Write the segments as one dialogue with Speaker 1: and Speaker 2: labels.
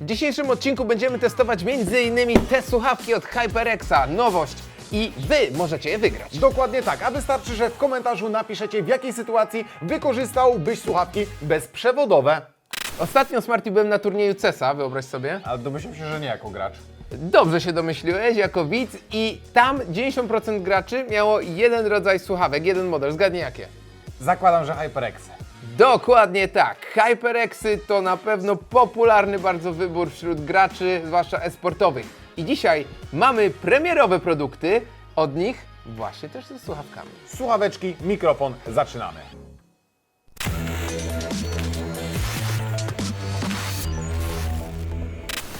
Speaker 1: W dzisiejszym odcinku będziemy testować m.in. te słuchawki od HyperXa, nowość i Wy możecie je wygrać.
Speaker 2: Dokładnie tak, a wystarczy, że w komentarzu napiszecie w jakiej sytuacji wykorzystałbyś słuchawki bezprzewodowe.
Speaker 1: Ostatnio Smarty byłem na turnieju CESa, wyobraź sobie.
Speaker 2: A domyślam się, że nie jako gracz.
Speaker 1: Dobrze się domyśliłeś, jako widz i tam 90% graczy miało jeden rodzaj słuchawek, jeden model. Zgadnij jakie?
Speaker 2: Zakładam, że HyperX.
Speaker 1: Dokładnie tak. HyperXy to na pewno popularny bardzo wybór wśród graczy, zwłaszcza e-sportowych. I dzisiaj mamy premierowe produkty od nich właśnie też ze słuchawkami.
Speaker 2: Słuchaweczki, mikrofon, zaczynamy.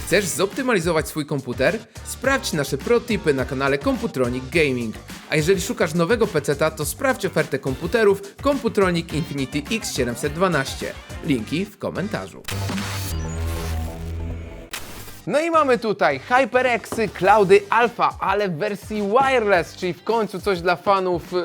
Speaker 1: Chcesz zoptymalizować swój komputer? Sprawdź nasze pro-tipy na kanale Computronic Gaming. A jeżeli szukasz nowego peceta, to sprawdź ofertę komputerów Computronic Infinity X712. Linki w komentarzu. No i mamy tutaj HyperXy Cloudy Alpha, ale w wersji wireless, czyli w końcu coś dla fanów, e,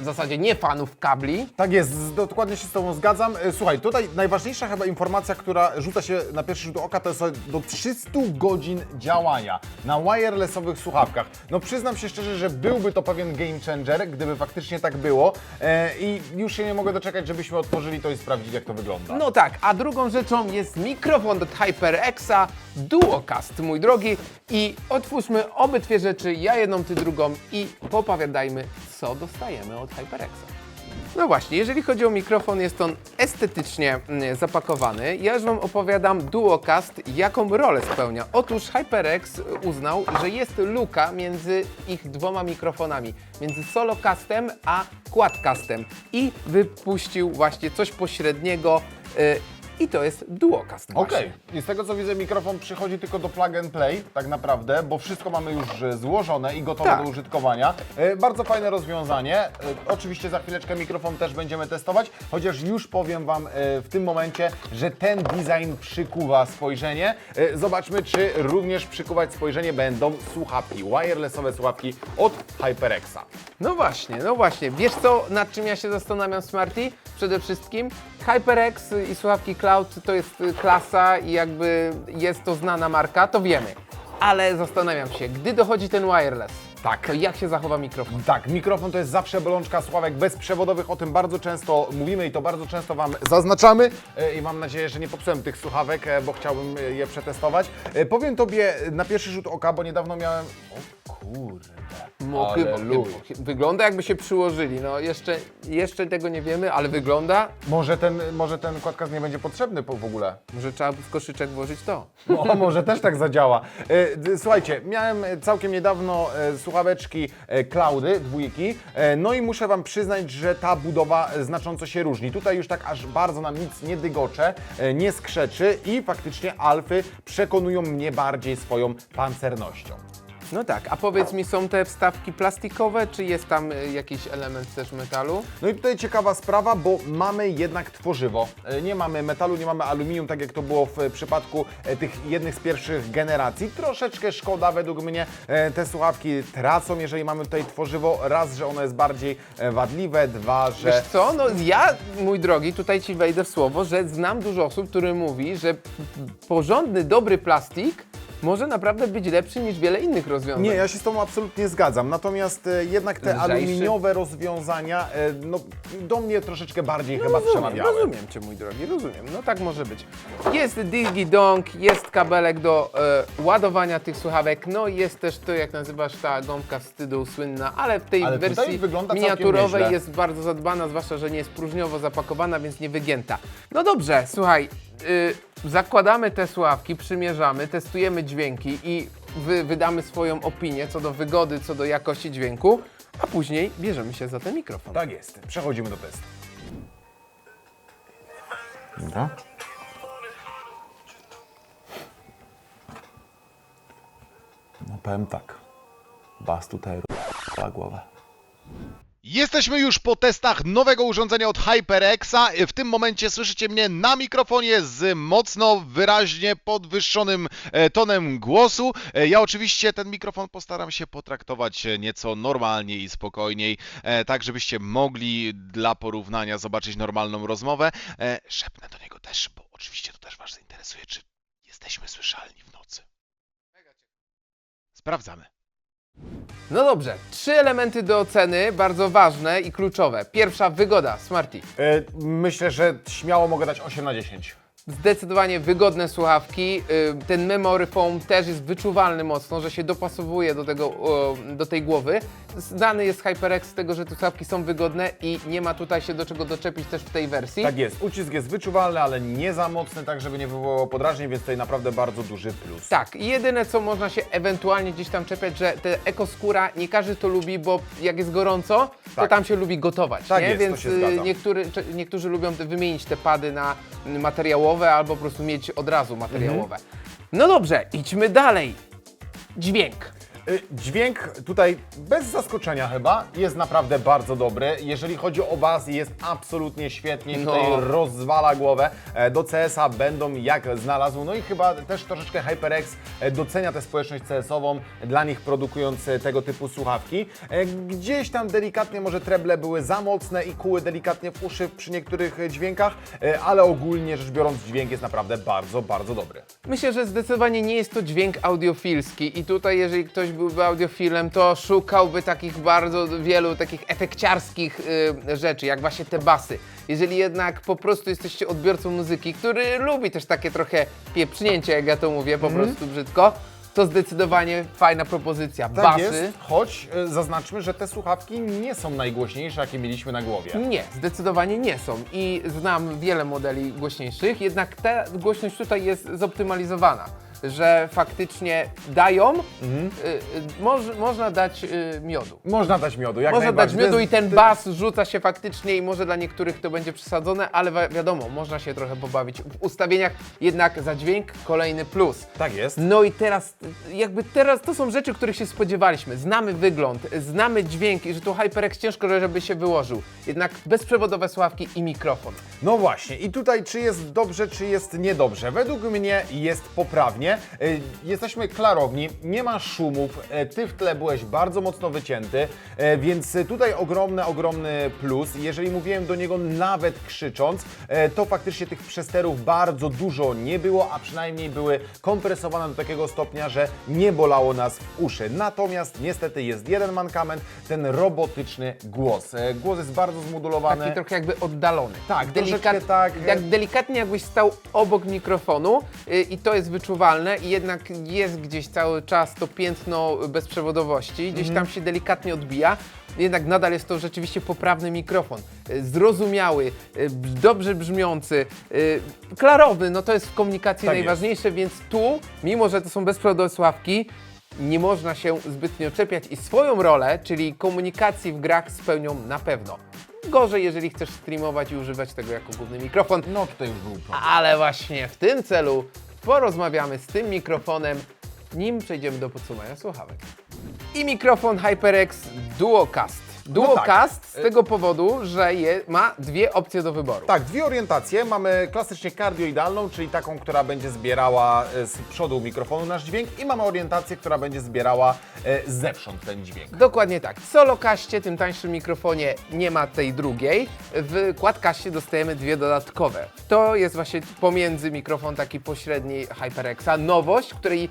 Speaker 1: w zasadzie nie fanów kabli.
Speaker 2: Tak jest, z- dokładnie się z Tobą zgadzam. E, Słuchaj, tutaj najważniejsza chyba informacja, która rzuca się na pierwszy rzut oka, to jest do 300 godzin działania na wirelessowych słuchawkach. No przyznam się szczerze, że byłby to pewien game changer, gdyby faktycznie tak było e, i już się nie mogę doczekać, żebyśmy otworzyli to i sprawdzili, jak to wygląda.
Speaker 1: No tak, a drugą rzeczą jest mikrofon od HyperXa Duocast, mój drogi. I otwórzmy obydwie rzeczy, ja jedną, ty drugą i popowiadajmy, co dostajemy od HyperXa. No właśnie, jeżeli chodzi o mikrofon, jest on estetycznie mm, zapakowany. Ja już Wam opowiadam Duocast, jaką rolę spełnia. Otóż HyperX uznał, że jest luka między ich dwoma mikrofonami, między Solocastem a Quadcastem i wypuścił właśnie coś pośredniego y, i to jest Duocast właśnie.
Speaker 2: Okej, i z tego co widzę, mikrofon przychodzi tylko do plug and play, tak naprawdę, bo wszystko mamy już e, złożone i gotowe
Speaker 1: Tak.
Speaker 2: do użytkowania. E, bardzo fajne rozwiązanie. E, oczywiście za chwileczkę mikrofon też będziemy testować, chociaż już powiem Wam e, w tym momencie, że ten design przykuwa spojrzenie. E, zobaczmy, czy również przykuwać spojrzenie będą słuchawki, wirelessowe słuchawki od HyperXa.
Speaker 1: No właśnie, no właśnie. Wiesz co, nad czym ja się zastanawiam, Smarty? Przede wszystkim HyperX i słuchawki Cloud to jest y, klasa i jakby jest to znana marka, to wiemy. Ale zastanawiam się, gdy dochodzi ten wireless,
Speaker 2: Tak.
Speaker 1: to jak się zachowa mikrofon?
Speaker 2: Tak, mikrofon to jest zawsze bolączka słuchawek bezprzewodowych, o tym bardzo często mówimy i to bardzo często Wam zaznaczamy E, i mam nadzieję, że nie popsułem tych słuchawek, e, bo chciałbym e, je przetestować. Powiem Tobie na pierwszy rzut oka, bo niedawno miałem... Kurde,
Speaker 1: No, chyba, wygląda jakby się przyłożyli. No jeszcze, jeszcze tego nie wiemy, ale wygląda.
Speaker 2: Może ten, może ten kładkas nie będzie potrzebny po, w ogóle.
Speaker 1: Może trzeba by w koszyczek włożyć to.
Speaker 2: O, może też tak zadziała. E, d- Słuchajcie, miałem całkiem niedawno e, słuchaweczki e, Cloudy, dwójki, e, no i muszę Wam przyznać, że ta budowa e, znacząco się różni. Tutaj już tak aż bardzo nam nic nie dygocze, e, nie skrzeczy i faktycznie Alfy przekonują mnie bardziej swoją pancernością.
Speaker 1: No tak, a powiedz mi, są te wstawki plastikowe, czy jest tam y, jakiś element też metalu?
Speaker 2: No i tutaj ciekawa sprawa, bo mamy jednak tworzywo. E, Nie mamy metalu, nie mamy aluminium, tak jak to było w e, przypadku e, tych jednych z pierwszych generacji. Troszeczkę szkoda według mnie. E, Te słuchawki tracą, jeżeli mamy tutaj tworzywo. Raz, że ono jest bardziej e, wadliwe, dwa, że...
Speaker 1: Wiesz co, no ja, mój drogi, tutaj Ci wejdę w słowo, że znam dużo osób, które mówi, że porządny, dobry plastik może naprawdę być lepszy niż wiele innych rozwiązań.
Speaker 2: Nie, ja się z Tobą absolutnie zgadzam. Natomiast e, jednak te
Speaker 1: Lżejszy.
Speaker 2: aluminiowe rozwiązania e, no, do mnie troszeczkę bardziej chyba
Speaker 1: No, rozumiem,
Speaker 2: przemawiały.
Speaker 1: rozumiem Cię, mój drogi, rozumiem. No tak może być. Jest Digi Dong, jest kabelek do e, ładowania tych słuchawek, no i jest też to, jak nazywasz, ta gąbka wstydu słynna, ale w tej
Speaker 2: Ale tutaj
Speaker 1: wersji
Speaker 2: wygląda całkiem
Speaker 1: miniaturowej
Speaker 2: nieźle.
Speaker 1: jest bardzo zadbana, zwłaszcza, że nie jest próżniowo zapakowana, więc nie wygięta. No dobrze, słuchaj, y, zakładamy te słuchawki, przymierzamy, testujemy dźwięki i wy, wydamy swoją opinię co do wygody, co do jakości dźwięku, a później bierzemy się za ten mikrofon.
Speaker 2: Tak jest. Przechodzimy do testu. Dobra. No powiem tak. Bas tutaj r***a głowę.
Speaker 3: Jesteśmy już po testach nowego urządzenia od HyperXa. W tym momencie słyszycie mnie na mikrofonie z mocno, wyraźnie podwyższonym e, tonem głosu. E, Ja oczywiście ten mikrofon postaram się potraktować e, nieco normalniej i spokojniej, tak żebyście mogli dla porównania zobaczyć normalną rozmowę. Szepnę do niego też, bo oczywiście to też Was zainteresuje, czy jesteśmy słyszalni w nocy. Sprawdzamy.
Speaker 1: No dobrze, trzy elementy do oceny, bardzo ważne i kluczowe. Pierwsza, wygoda, Smarty.
Speaker 2: E, myślę, że śmiało mogę dać 8 na 10.
Speaker 1: Zdecydowanie wygodne słuchawki. Y, Ten memory foam też jest wyczuwalny mocno, że się dopasowuje do, tego, do tej głowy. Znany jest HyperX z tego, że te słuchawki są wygodne i nie ma tutaj się do czego doczepić też w tej wersji.
Speaker 2: Tak jest, ucisk jest wyczuwalny, ale nie za mocny, tak żeby nie wywołało podrażnień, więc tutaj naprawdę bardzo duży plus.
Speaker 1: Tak, i jedyne co można się ewentualnie gdzieś tam czepiać, że te ekoskóra nie każdy to lubi, bo jak jest gorąco, to
Speaker 2: Tak.
Speaker 1: tam się lubi gotować,
Speaker 2: Tak
Speaker 1: nie?
Speaker 2: jest, to
Speaker 1: Więc
Speaker 2: się
Speaker 1: y, niektóry, niektórzy lubią wymienić te pady na y, materiałowe albo po prostu mieć od razu materiałowe.
Speaker 2: Mhm.
Speaker 1: No dobrze, idźmy dalej. Dźwięk.
Speaker 2: Y, Dźwięk tutaj bez zaskoczenia chyba jest naprawdę bardzo dobry. Jeżeli chodzi o bas jest absolutnie świetnie,
Speaker 1: No.
Speaker 2: tutaj rozwala głowę. E, Do CS-a będą jak znalazł. No i chyba też troszeczkę HyperX e, docenia tę społeczność CS-ową, dla nich produkując e, tego typu słuchawki. E, Gdzieś tam delikatnie może treble były za mocne i kuły delikatnie w uszy przy niektórych e, dźwiękach, e, ale ogólnie rzecz biorąc dźwięk jest naprawdę bardzo, bardzo dobry.
Speaker 1: Myślę, że zdecydowanie nie jest to dźwięk audiofilski i tutaj jeżeli ktoś byłby audiofilem, to szukałby takich bardzo wielu takich efekciarskich y, rzeczy, jak właśnie te basy. Jeżeli jednak po prostu jesteście odbiorcą muzyki, który lubi też takie trochę pieprznięcie, jak ja to mówię, po prostu brzydko, to zdecydowanie fajna propozycja.
Speaker 2: Tak
Speaker 1: Basy
Speaker 2: jest, choć e, zaznaczmy, że te słuchawki nie są najgłośniejsze, jakie mieliśmy na głowie.
Speaker 1: Nie, zdecydowanie nie są i znam wiele modeli głośniejszych, jednak ta głośność tutaj jest zoptymalizowana, że faktycznie dają, y, y, moż, można dać y, miodu.
Speaker 2: Można dać miodu, jak
Speaker 1: Można dać
Speaker 2: najbardziej.
Speaker 1: miodu i ten bas rzuca się faktycznie i może dla niektórych to będzie przesadzone, ale wi- wiadomo, można się trochę pobawić w ustawieniach, jednak za dźwięk kolejny plus.
Speaker 2: Tak jest.
Speaker 1: No i teraz, jakby teraz to są rzeczy, których się spodziewaliśmy. Znamy wygląd, znamy dźwięk i że tu HyperX ciężko, żeby się wyłożył. Jednak bezprzewodowe słuchawki i mikrofon.
Speaker 2: No właśnie, i tutaj czy jest dobrze, czy jest niedobrze? Według mnie jest poprawnie. Y, Jesteśmy klarowni, nie ma szumów, e, ty w tle byłeś bardzo mocno wycięty, e, więc tutaj ogromny, ogromny plus. Jeżeli mówiłem do niego nawet krzycząc, to faktycznie tych przesterów bardzo dużo nie było, a przynajmniej były kompresowane do takiego stopnia, że nie bolało nas w uszy. Natomiast niestety jest jeden mankament, ten robotyczny głos. Głos jest bardzo zmodulowany.
Speaker 1: Taki trochę jakby oddalony.
Speaker 2: Tak, troszeczkę tak,
Speaker 1: Jak delikatnie jakbyś stał obok mikrofonu y, i to jest wyczuwalne i jednak jest gdzieś cały czas to piętno bezprzewodowości, gdzieś
Speaker 2: Mhm.
Speaker 1: tam się delikatnie odbija. Jednak nadal jest to rzeczywiście poprawny mikrofon. Zrozumiały, b- dobrze brzmiący, y, klarowny, no to jest w komunikacji
Speaker 2: Tak
Speaker 1: najważniejsze, więc tu, mimo że to są bezprzewodowe słuchawki, nie można się zbytnio czepiać i swoją rolę, czyli komunikacji w grach spełnią na pewno. Gorzej, jeżeli chcesz streamować i używać tego jako główny mikrofon,
Speaker 2: No tutaj już był problem.
Speaker 1: ale właśnie w tym celu porozmawiamy z tym mikrofonem, nim przejdziemy do podsumowania słuchawek. I mikrofon HyperX Duocast. Duocast z tego powodu, że je, ma dwie opcje do wyboru.
Speaker 2: Tak, dwie orientacje. Mamy klasycznie kardioidalną, czyli taką, która będzie zbierała e, z przodu mikrofonu nasz dźwięk i mamy orientację, która będzie zbierała e, zewsząd ten dźwięk.
Speaker 1: Dokładnie tak. W solokaście, tym tańszym mikrofonie, nie ma tej drugiej. W quadkaście dostajemy dwie dodatkowe. To jest właśnie pomiędzy mikrofon taki pośredni HyperXa. Nowość, której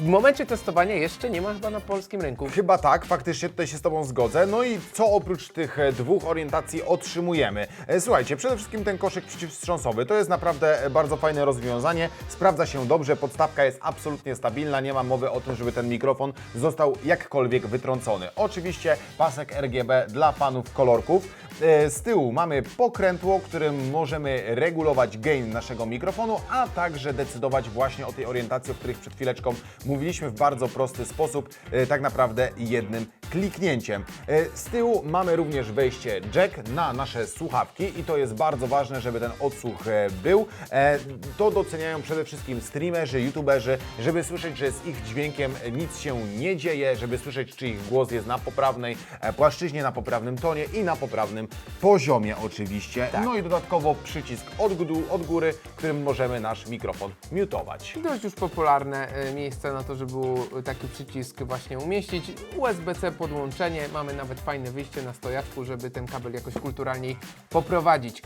Speaker 1: w momencie testowania jeszcze nie ma chyba na polskim rynku.
Speaker 2: Chyba tak, faktycznie tutaj się z Tobą zgodzę. No i co oprócz tych e, dwóch orientacji otrzymujemy? E, Słuchajcie, przede wszystkim ten koszyk przeciwwstrząsowy to jest naprawdę e, bardzo fajne rozwiązanie. Sprawdza się dobrze, podstawka jest absolutnie stabilna, nie ma mowy o tym, żeby ten mikrofon został jakkolwiek wytrącony. Oczywiście pasek RGB dla fanów kolorków. E, Z tyłu mamy pokrętło, którym możemy regulować gain naszego mikrofonu, a także decydować właśnie o tej orientacji, o której przed chwileczką mówiliśmy w bardzo prosty sposób, e, tak naprawdę jednym kliknięciem. E, Z tyłu mamy również wejście jack na nasze słuchawki i to jest bardzo ważne, żeby ten odsłuch był. To doceniają przede wszystkim streamerzy, youtuberzy, żeby słyszeć, że z ich dźwiękiem nic się nie dzieje, żeby słyszeć, czy ich głos jest na poprawnej płaszczyźnie, na poprawnym tonie i na poprawnym poziomie oczywiście. No i dodatkowo przycisk od, góry- od góry, którym możemy nasz mikrofon mutować.
Speaker 1: Dość już popularne e, miejsce na to, żeby taki przycisk właśnie umieścić. USB-C podłączenie, mamy nawet fajne wyjście na stojaczku, żeby ten kabel jakoś kulturalniej poprowadzić.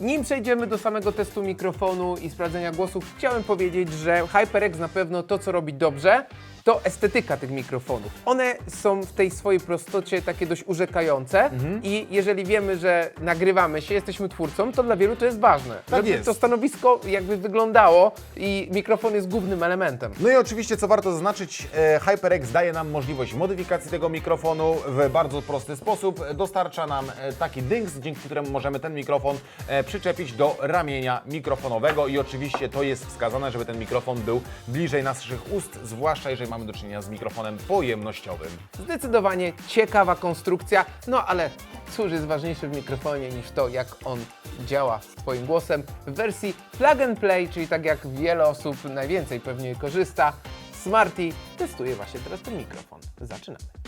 Speaker 1: Nim przejdziemy do samego testu mikrofonu i sprawdzenia głosów, chciałem powiedzieć, że HyperX na pewno to, co robi dobrze, to estetyka tych mikrofonów. One są w tej swojej prostocie takie dość urzekające i jeżeli wiemy, że nagrywamy się, jesteśmy twórcą, to dla wielu to jest ważne. żeby
Speaker 2: jest.
Speaker 1: to stanowisko jakby wyglądało i mikrofon jest głównym elementem.
Speaker 2: No i oczywiście, co warto zaznaczyć, e, HyperX daje nam możliwość modyfikacji tego mikrofonu w bardzo prosty sposób. Dostarcza nam e, taki dynks, dzięki któremu możemy ten mikrofon e, przyczepić do ramienia mikrofonowego i oczywiście to jest wskazane, żeby ten mikrofon był bliżej naszych ust, zwłaszcza jeżeli mamy do czynienia z mikrofonem pojemnościowym.
Speaker 1: Zdecydowanie ciekawa konstrukcja, no ale cóż jest ważniejsze w mikrofonie niż to, jak on działa z głosem w wersji plug and play, czyli tak jak wiele osób najwięcej pewnie korzysta. Smarty testuje właśnie teraz ten mikrofon. Zaczynamy.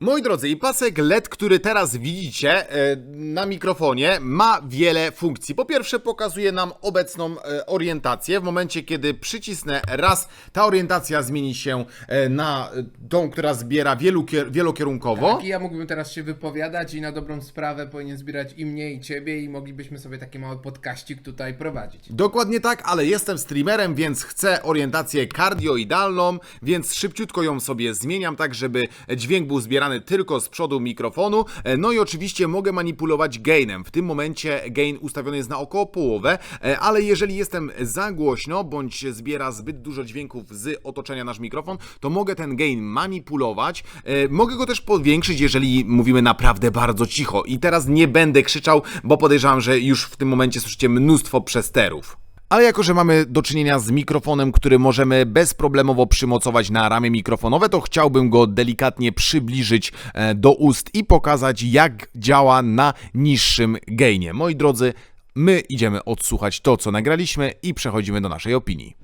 Speaker 3: Moi drodzy, i pasek LED, który teraz widzicie e, na mikrofonie, ma wiele funkcji. Po pierwsze, pokazuje nam obecną e, orientację. W momencie, kiedy przycisnę raz, ta orientacja zmieni się e, na tą, która zbiera wielu, wielokierunkowo.
Speaker 1: Tak, i ja mógłbym teraz się wypowiadać i na dobrą sprawę powinien zbierać i mnie, i ciebie i moglibyśmy sobie taki mały podkaścik tutaj prowadzić.
Speaker 3: Dokładnie tak, ale jestem streamerem, więc chcę orientację kardioidalną, więc szybciutko ją sobie zmieniam, tak żeby dźwięk był zbierany tylko z przodu mikrofonu. E, No i oczywiście mogę manipulować gainem. W tym momencie gain ustawiony jest na około połowę, e, ale jeżeli jestem za głośno, bądź zbiera zbyt dużo dźwięków z otoczenia nasz mikrofon, to mogę ten gain manipulować. E, Mogę go też powiększyć, jeżeli mówimy naprawdę bardzo cicho. I teraz nie będę krzyczał, bo podejrzewam, że już w tym momencie słyszycie mnóstwo przesterów. Ale jako, że mamy do czynienia z mikrofonem, który możemy bezproblemowo przymocować na ramię mikrofonowe, to chciałbym go delikatnie przybliżyć e, do ust i pokazać, jak działa na niższym gainie. Moi drodzy, my idziemy odsłuchać to, co nagraliśmy i przechodzimy do naszej opinii.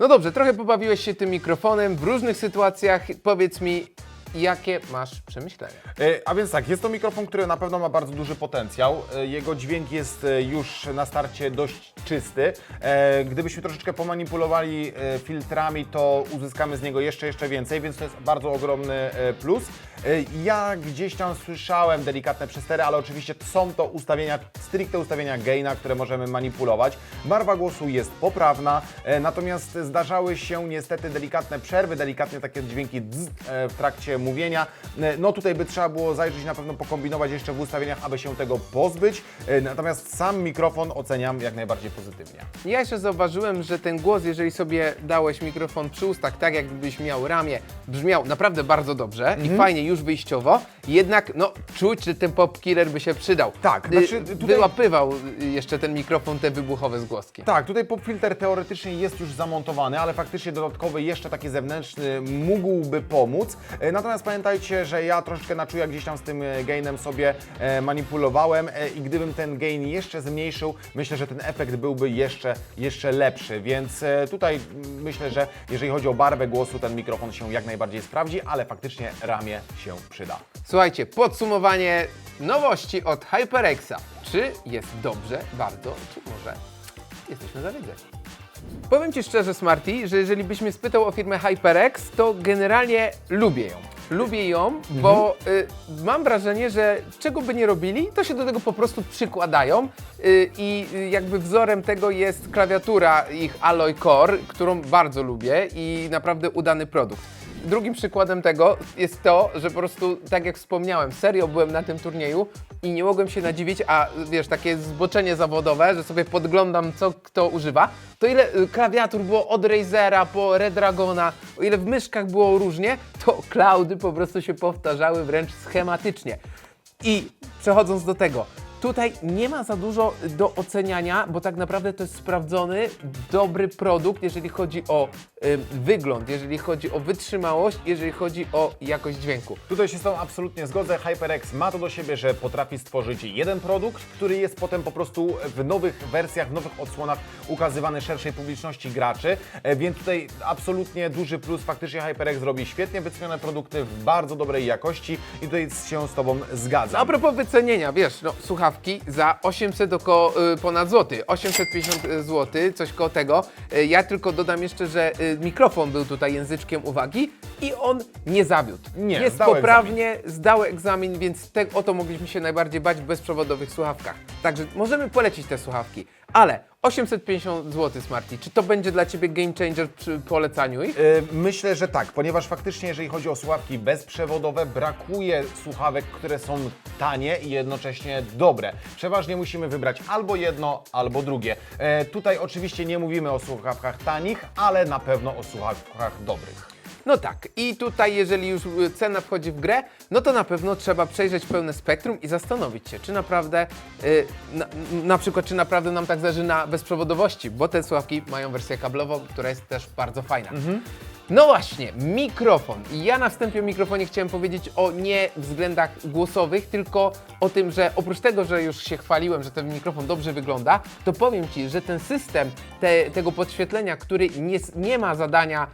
Speaker 1: No dobrze, trochę pobawiłeś się tym mikrofonem w różnych sytuacjach. Powiedz mi, jakie masz przemyślenia?
Speaker 2: E, A więc tak, jest to mikrofon, który na pewno ma bardzo duży potencjał. E, Jego dźwięk jest e, już na starcie dość czysty. Gdybyśmy troszeczkę pomanipulowali filtrami, to uzyskamy z niego jeszcze, jeszcze więcej, więc to jest bardzo ogromny plus. Ja gdzieś tam słyszałem delikatne przestery, ale oczywiście są to ustawienia, stricte ustawienia gaina, które możemy manipulować. Barwa głosu jest poprawna, natomiast zdarzały się niestety delikatne przerwy, delikatnie takie dźwięki w trakcie mówienia. E, No tutaj by trzeba było zajrzeć, na pewno pokombinować jeszcze w ustawieniach, aby się tego pozbyć. E, Natomiast sam mikrofon oceniam jak najbardziej pozytywnie.
Speaker 1: Ja jeszcze zauważyłem, że ten głos, jeżeli sobie dałeś mikrofon przy ustach, tak jakbyś miał ramię, brzmiał naprawdę bardzo dobrze i fajnie już wyjściowo, jednak no czuć, że ten pop killer by się przydał.
Speaker 2: Tak,
Speaker 1: Y,
Speaker 2: znaczy tutaj-
Speaker 1: Wyłapywał y, jeszcze ten mikrofon te wybuchowe zgłoski.
Speaker 2: Tak, tutaj pop filter teoretycznie jest już zamontowany, ale faktycznie dodatkowy jeszcze taki zewnętrzny mógłby pomóc. E, Natomiast pamiętajcie, że ja troszeczkę na czuja gdzieś tam z tym e, gainem sobie e, manipulowałem e, i gdybym ten gain jeszcze zmniejszył, myślę, że ten efekt byłby jeszcze, jeszcze lepszy. Więc tutaj myślę, że jeżeli chodzi o barwę głosu, ten mikrofon się jak najbardziej sprawdzi, ale faktycznie ramię się przyda.
Speaker 1: Słuchajcie, podsumowanie nowości od HyperXa. Czy jest dobrze, bardzo, czy może jesteśmy zawiedzeni? Powiem Ci szczerze, Smarty, że jeżeli byś mnie spytał o firmę HyperX, to generalnie lubię ją. Lubię ją, bo y, mam wrażenie, że czego by nie robili, to się do tego po prostu przykładają y, i y, jakby wzorem tego jest klawiatura ich Alloy Core, którą bardzo lubię i naprawdę udany produkt. Drugim przykładem tego jest to, że po prostu, tak jak wspomniałem, serio byłem na tym turnieju i nie mogłem się nadziwić, a wiesz, takie zboczenie zawodowe, że sobie podglądam, co kto używa, to ile y, klawiatur było od Razera po Redragona, o ile w myszkach było różnie, to cloudy po prostu się powtarzały wręcz schematycznie. I przechodząc do tego, tutaj nie ma za dużo do oceniania, bo tak naprawdę to jest sprawdzony, dobry produkt, jeżeli chodzi o wygląd, jeżeli chodzi o wytrzymałość, jeżeli chodzi o jakość dźwięku.
Speaker 2: Tutaj się z tą absolutnie zgodzę. HyperX ma to do siebie, że potrafi stworzyć jeden produkt, który jest potem po prostu w nowych wersjach, w nowych odsłonach ukazywany szerszej publiczności graczy, E, więc tutaj absolutnie duży plus. Faktycznie HyperX robi świetnie wycenione produkty w bardzo dobrej jakości i tutaj się z Tobą zgadzam.
Speaker 1: A propos wycenienia, wiesz, no słuchawki za 800 około y, ponad złoty, 850 zł, coś koło tego. Y, ja tylko dodam jeszcze, że y, mikrofon był tutaj języczkiem uwagi i on nie zawiódł.
Speaker 2: Nie,
Speaker 1: Jest
Speaker 2: zdał
Speaker 1: poprawnie, zdał egzamin, więc te, o to mogliśmy się najbardziej bać w bezprzewodowych słuchawkach. Także możemy polecić te słuchawki, ale 850 zł Smarty, czy to będzie dla Ciebie game changer przy polecaniu ich?
Speaker 2: Y, Myślę, że tak, ponieważ faktycznie, jeżeli chodzi o słuchawki bezprzewodowe, brakuje słuchawek, które są tanie i jednocześnie dobre. Przeważnie musimy wybrać albo jedno, albo drugie. E, tutaj oczywiście nie mówimy o słuchawkach tanich, ale na pewno o słuchawkach dobrych.
Speaker 1: No tak, i tutaj jeżeli już y, cena wchodzi w grę, no to na pewno trzeba przejrzeć pełne spektrum i zastanowić się, czy naprawdę, y, na, na przykład, czy naprawdę nam tak zależy na bezprzewodowości, bo te słuchawki mają wersję kablową, która jest też bardzo fajna. No właśnie, mikrofon. Ja na wstępie o mikrofonie chciałem powiedzieć o nie względach głosowych, tylko o tym, że oprócz tego, że już się chwaliłem, że ten mikrofon dobrze wygląda, to powiem Ci, że ten system te, tego podświetlenia, który nie, nie ma zadania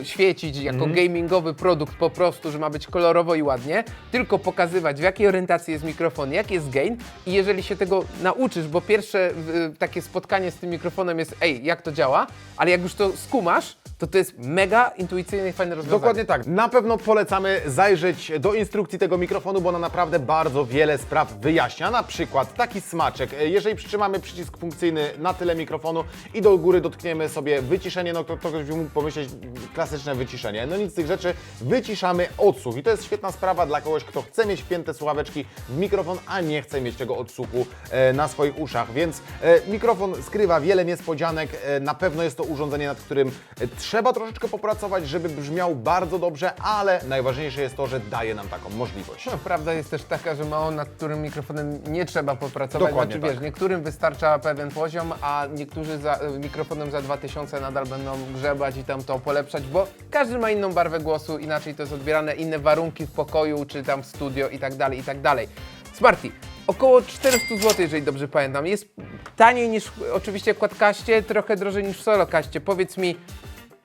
Speaker 1: y, świecić jako gamingowy produkt po prostu, że ma być kolorowo i ładnie, tylko pokazywać w jakiej orientacji jest mikrofon, jaki jest gain i jeżeli się tego nauczysz, bo pierwsze y, takie spotkanie z tym mikrofonem jest ej, jak to działa, ale jak już to skumasz, to to jest mega intuicyjne i fajne rozwiązanie.
Speaker 2: Dokładnie tak. Na pewno polecamy zajrzeć do instrukcji tego mikrofonu, bo ona naprawdę bardzo wiele spraw wyjaśnia. Na przykład taki smaczek. Jeżeli przytrzymamy przycisk funkcyjny na tyle mikrofonu i do góry dotkniemy sobie wyciszenie, no to ktoś by mógł pomyśleć klasyczne wyciszenie. No nic z tych rzeczy. Wyciszamy odsłuch i to jest świetna sprawa dla kogoś, kto chce mieć wpięte słuchaweczki w mikrofon, a nie chce mieć tego odsłuchu e, na swoich uszach. Więc e, mikrofon skrywa wiele niespodzianek. E, na pewno jest to urządzenie, nad którym e, trzeba troszeczkę popracować, żeby brzmiał bardzo dobrze, ale najważniejsze jest to, że daje nam taką możliwość.
Speaker 1: No, prawda jest też taka, że mało nad którym mikrofonem nie trzeba popracować.
Speaker 2: Dokładnie
Speaker 1: znaczy, wiesz,
Speaker 2: tak.
Speaker 1: niektórym wystarcza pewien poziom, a niektórzy za, mikrofonem za 2000 nadal będą grzebać i tam to polepszać, bo każdy ma inną barwę głosu, inaczej to jest odbierane, inne warunki w pokoju, czy tam w studio i tak dalej, i tak dalej. Smarty, około 400 zł, jeżeli dobrze pamiętam. Jest taniej niż oczywiście w Quadcaście, trochę drożej niż w Solocaście. Powiedz mi,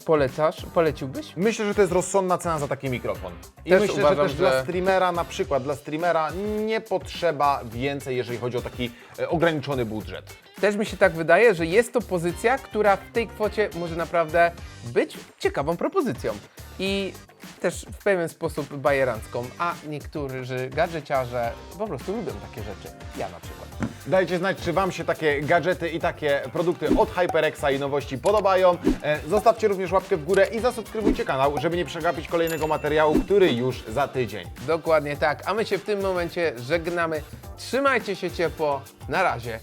Speaker 1: polecasz, poleciłbyś?
Speaker 2: Myślę, że to jest rozsądna cena za taki mikrofon. I
Speaker 1: Też
Speaker 2: myślę,
Speaker 1: uważam,
Speaker 2: że też
Speaker 1: że-
Speaker 2: dla streamera, na przykład dla streamera, nie potrzeba więcej, jeżeli chodzi o taki e, ograniczony budżet.
Speaker 1: Też mi się tak wydaje, że jest to pozycja, która w tej kwocie może naprawdę być ciekawą propozycją. I też w pewien sposób bajerancką, a niektórzy gadżeciarze po prostu lubią takie rzeczy. Ja na przykład.
Speaker 2: Dajcie znać, czy Wam się takie gadżety i takie produkty od HyperXa i nowości podobają. E, Zostawcie również łapkę w górę i zasubskrybujcie kanał, żeby nie przegapić kolejnego materiału, który już za tydzień.
Speaker 1: Dokładnie tak. A my się w tym momencie żegnamy. Trzymajcie się ciepło. Na razie.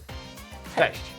Speaker 2: Cześć!